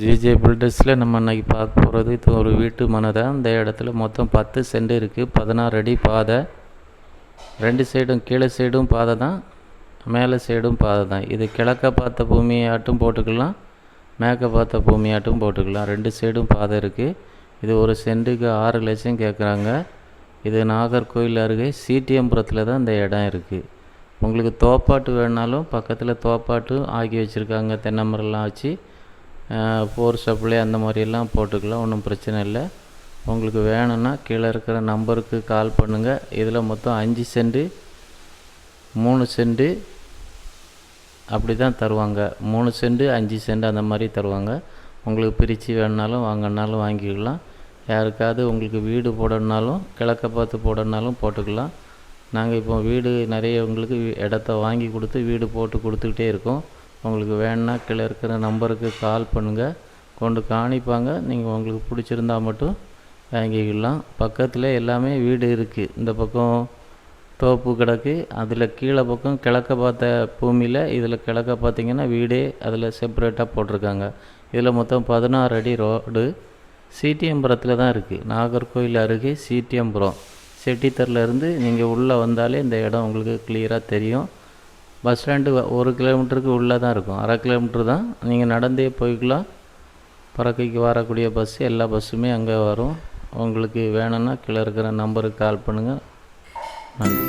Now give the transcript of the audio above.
GJ பில்டர்ஸில் நம்ம இன்றைக்கி பார்க்க போகிறது இது ஒரு வீட்டு மனை தான். இந்த இடத்துல மொத்தம் பத்து சென்ட் இருக்குது பதினாறு அடி பாதை. ரெண்டு சைடும் கீழே சைடும் பாதை தான். மேலே சைடும் பாதை தான். இது கிழக்க பார்த்த பூமியாட்டும் போட்டுக்கலாம். மேற்க பார்த்த பூமியாட்டும் போட்டுக்கலாம். ரெண்டு சைடும் பாதை இருக்குது இது ஒரு சென்ட்டுக்கு ஆறு லட்சம் கேட்குறாங்க இது நாகர்கோவில் அருகே சிடிஎம்புரத்தில் தான் இந்த இடம் இருக்குது உங்களுக்கு தோப்பாட்டு வேணாலும் பக்கத்தில் தோப்பாட்டு ஆக்கி வச்சுருக்காங்க. தென்னை மரம்லாம் வச்சு ஃபோர் சப்ளை அந்த மாதிரியெல்லாம் போட்டுக்கலாம் ஒன்றும் பிரச்சனை இல்லை. உங்களுக்கு வேணும்னா கீழே இருக்கிற நம்பருக்கு கால் பண்ணுங்கள் இதில் மொத்தம் அஞ்சு சென்ட்டு மூணு சென்ட்டு அப்படி தான் தருவாங்க. மூணு சென்ட்டு அஞ்சு சென்ட் அந்த மாதிரி தருவாங்க. உங்களுக்கு பிரித்து வேணுனாலும் வாங்கினாலும் வாங்கிக்கலாம். யாருக்காவது உங்களுக்கு வீடு போடணுனாலும் கிழக்க பார்த்து போடணுனாலும் போட்டுக்கலாம். நாங்கள் இப்போ வீடு நிறைய உங்களுக்கு இடத்த வாங்கி கொடுத்து வீடு போட்டு கொடுத்துக்கிட்டே இருக்கோம். உங்களுக்கு வேணும்னா கீழே இருக்கிற நம்பருக்கு கால் பண்ணுங்கள் கொண்டு காணிப்பாங்க. நீங்கள் உங்களுக்கு பிடிச்சிருந்தா மட்டும் வாங்கிக்கலாம். பக்கத்தில் எல்லாமே வீடு இருக்குது இந்த பக்கம் தோப்பு கிடக்கு. அதில் கீழே பக்கம் கிழக்க பார்த்த பூமியில் இதில் கிழக்க பார்த்திங்கன்னா வீடே அதில் செப்பரேட்டாக போட்டிருக்காங்க. இதில் மொத்தம் பதினாறு அடி ரோடு. சீட்டியம்புரத்தில் தான் இருக்குது நாகர்கோவில் அருகே சிடிஎம்புரம் செட்டித்தரிலேருந்து நீங்கள் உள்ளே வந்தாலே இந்த இடம் உங்களுக்கு கிளியராக தெரியும். பஸ் ஸ்டாண்டு ஒரு கிலோமீட்டருக்கு உள்ளே தான் இருக்கும். அரை கிலோமீட்டர் தான். நீங்கள் நடந்தே போய்க்கலாம் பறக்கைக்கு வரக்கூடிய பஸ் எல்லா பஸ்ஸுமே அங்கே வரும். உங்களுக்கு வேணும்னா கீழே இருக்கிற நம்பருக்கு கால் பண்ணுங்கள் நன்றி.